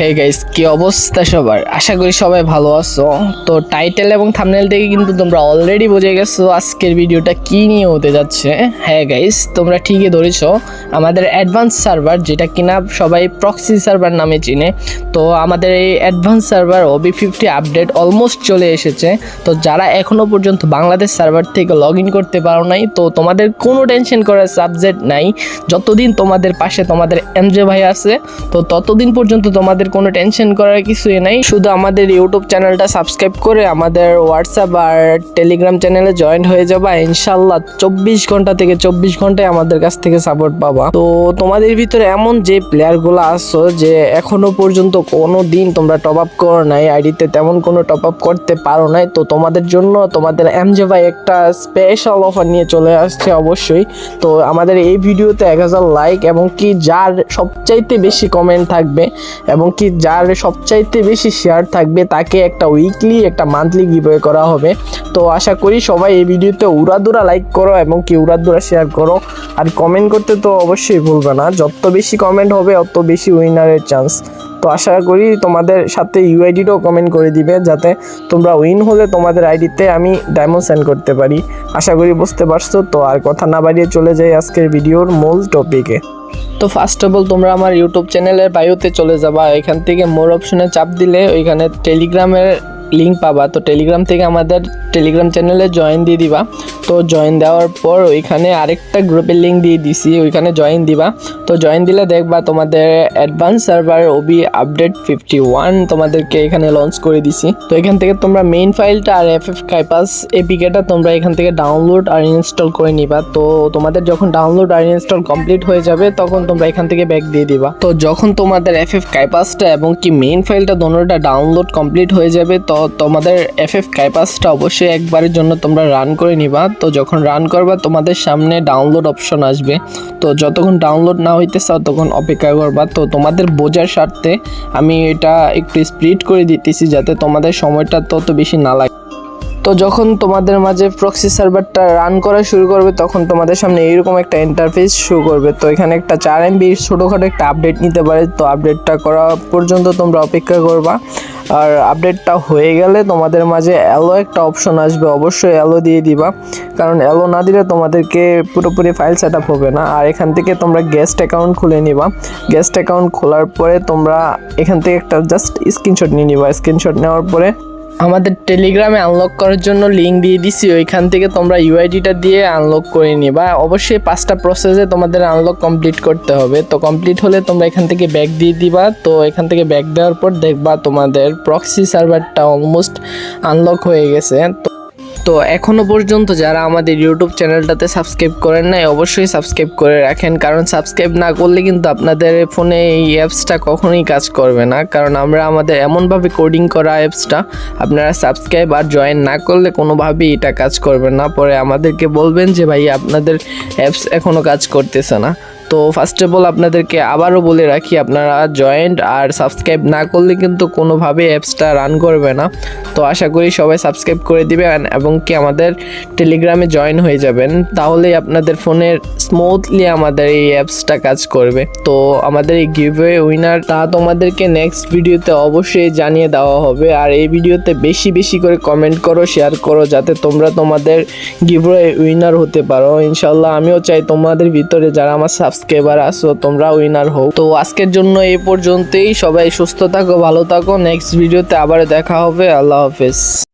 Hey guys কি অবস্থা সবার? আশা করি সবাই ভালো আছো। তো টাইটেল এবং থাম্বনেল থেকে কিন্তু তোমরা অলরেডি বুঝে গেছো আজকের ভিডিওটা কি নিয়ে হতে যাচ্ছে। হ্যাঁ গাইস তোমরা ঠিকই ধরেছো, আমাদের অ্যাডভান্স সার্ভার যেটা কিনা সবাই প্রক্সি সার্ভার নামে চিনে, তো আমাদের এই advance server OB fifty update almost চলে এসেছে। তো যারা এখনও পর্যন্ত বাংলাদেশ সার্ভার থেকে লগ ইন করতে পারো নাই, তো তোমাদের কোনো টেনশন করার সাবজেক্ট নাই। যতদিন তোমাদের পাশে তোমাদের এমজে ভাই আছে, তো ততদিন পর্যন্ত তোমাদের কোনো টেনশন করার কিছুই নাই। শুধু আমাদের ইউটিউব চ্যানেলটা সাবস্ক্রাইব করে আমাদের হোয়াটসঅ্যাপ আর টেলিগ্রাম চ্যানেলে জয়েন হয়ে যাবা। ইনশাল্লাহ চব্বিশ ঘণ্টা থেকে চব্বিশ ঘন্টায় আমাদের কাছ থেকে সাপোর্ট পাবা। তো তোমাদের ভিতরে এমন যে প্লেয়ারগুলো আসছো যে এখনও পর্যন্ত কোনো দিন তোমরা টপ আপ করো নাই আইডিতে তেমন কোনো টপ আপ করতে পারো নাই, তো তোমাদের জন্য তোমাদের এমজে ভাই একটা স্পেশাল অফার নিয়ে চলে আসছে অবশ্যই। তো আমাদের এই ভিডিওতে এক হাজার লাইক এবং কি যার সবচাইতে বেশি কমেন্ট থাকবে এবং কি যার সবচাইতে বেশি শেয়ার থাকবে তাকে একটা উইকলি একটা মান্থলি গিভওয়ে করা হবে। তো আশা করি সবাই এই ভিডিওতে উড়াদুরা লাইক করো এবং কি উড়াদুরা শেয়ার করো। আর কমেন্ট করতে তো অবশ্যই ভুলবে না। যত বেশি কমেন্ট হবে, অত বেশি উইনারের চান্স তো আশা করি তোমাদের সাথে ইউআইডিটাও কমেন্ট করে দিবে, যাতে তোমরা উইন হলে তোমাদের আইডিতে আমি ডায়মন্ড সেন্ড করতে পারি। আশা করি বুঝতে পারছ। তো আর কথা না বাড়িয়ে চলে যাই আজকের ভিডিওর মূল টপিকে তো ফার্স্ট অফ অল তোমরা আমার ইউটিউব চ্যানেলের বায়ুতে চলে যাবা। এখান থেকে মোর অপশনে চাপ দিলে ওইখানে টেলিগ্রামের লিঙ্ক পাবা। তো টেলিগ্রাম থেকে আমাদের টেলিগ্রাম চ্যানেলে জয়েন দিয়ে দিবা। তো জয়েন দেওয়ার পর ওইখানে আরেকটা গ্রুপের লিঙ্ক দিয়ে দিছি, ওইখানে জয়েন দিবা। তো জয়েন দিলে দেখবা তোমাদের advance server OB update fifty one তোমাদেরকে এখানে লঞ্চ করে দিছি। তো এখান থেকে তোমরা মেইন ফাইলটা আর এফ এফ কাইপাস এপিকেটা তোমরা এখান থেকে ডাউনলোড আর ইনস্টল করে নিবা। তো তোমাদের যখন ডাউনলোড আর ইনস্টল কমপ্লিট হয়ে যাবে, তখন তোমরা এখান থেকে ব্যাক দিয়ে দিবা। তো যখন তোমাদের এফ এফ কাইপাসটা এবং কি মেইন ফাইলটা দোনোটা ডাউনলোড কমপ্লিট হয়ে যাবে তো তোমাদের এফ এফ কাইপাসটা অবশ্যই একবারের জন্য তোমরা রান করে নিবা। তো যখন রান করবা, তোমাদের সামনে ডাউনলোড অপশন আসবে। তো যতক্ষণ ডাউনলোড না হইতেছে, ততক্ষণ অপেক্ষা করবা। তো তোমাদের বোঝার স্বার্থে আমি এটা একটু স্প্লিট করে দিতেছি, যাতে তোমাদের সময়টা তত বেশি না লাগে। তো যখন তোমাদের মাঝে প্রক্সি সার্ভারটা রান করা শুরু করবে, তখন তোমাদের সামনে এইরকম একটা ইন্টারফেস শো করবে। তো এখানে একটা চার এমবি ছোটোখাটো একটা আপডেট নিতে পারে। তো আপডেটটা করা পর্যন্ত তোমরা অপেক্ষা করবা। আর আপডেটটা হয়ে গেলে তোমাদের মাঝে অ্যালো একটা অপশন আসবে, অবশ্যই অ্যালো দিয়ে দিবা। কারণ অ্যালো না দিলে তোমাদেরকে পুরোপুরি ফাইল সেট আপ হবে না। আর এখান থেকে তোমরা গেস্ট অ্যাকাউন্ট খুলে নিবা। গেস্ট অ্যাকাউন্ট খোলার পরে তোমরা এখান থেকে একটা জাস্ট স্ক্রিনশট নিয়ে নিবা। স্ক্রিনশট নেওয়ার পরে আমাদের টেলিগ্রামে আনলক করার জন্য লিঙ্ক দিয়ে দিছি। ওইখান থেকে তোমরা ইউআইডিটা দিয়ে আনলক করে নিবা। অবশ্যই পাঁচটা প্রসেসে তোমাদের আনলক কমপ্লিট করতে হবে। তো কমপ্লিট হলে তোমরা এখান থেকে ব্যাগ দিয়ে দিবা। তো এখান থেকে ব্যাগ দেওয়ার পর দেখবা তোমাদের প্রক্সি সার্ভারটা অলমোস্ট আনলক হয়ে গেছে। তো তো এখনও পর্যন্ত যারা আমাদের ইউটিউব চ্যানেলটাতে সাবস্ক্রাইব করেন নাই, অবশ্যই সাবস্ক্রাইব করে রাখেন। কারণ সাবস্ক্রাইব না করলে কিন্তু আপনাদের ফোনে এই অ্যাপসটা কখনোই কাজ করবে না। কারণ আমরা আমাদের এমনভাবে কোডিং করা অ্যাপসটা আপনারা সাবস্ক্রাইব আর জয়েন না করলে কোনোভাবেই এটা কাজ করবে না। পরে আমাদেরকে বলবেন যে, ভাই, আপনাদের অ্যাপস এখনও কাজ করতেছে না। তো ফার্স্ট অফ অল আপনাদেরকে আবারও বলে রাখি, আপনারা জয়েন্ট আর সাবস্ক্রাইব না করলে কিন্তু কোনোভাবে অ্যাপসটা রান করবে না। তো আশা করি সবাই সাবস্ক্রাইব করে দিবেন এবং কি আমাদের টেলিগ্রামে জয়েন হয়ে যাবেন। তাহলেই আপনাদের ফোনের স্মুথলি আমাদের এই অ্যাপসটা কাজ করবে। তো আমাদের এই গিভওয়ে উইনার তা তোমাদেরকে নেক্সট ভিডিওতে অবশ্যই জানিয়ে দেওয়া হবে। আর এই ভিডিওতে বেশি বেশি করে কমেন্ট করো শেয়ার করো, যাতে তোমরা তোমাদের গিভওয়ে উইনার হতে পারো। ইনশাল্লাহ আমিও চাই তোমাদের ভিতরে যারা আমার সাবস্ক্রাইবার আসো তোমরা উইনার হও। তো আজকের জন্য এই পর্যন্তই। সবাই সুস্থ থাকো, ভালো থাকো। নেক্সট ভিডিওতে আবার দেখা হবে। আল্লাহ হাফেজ।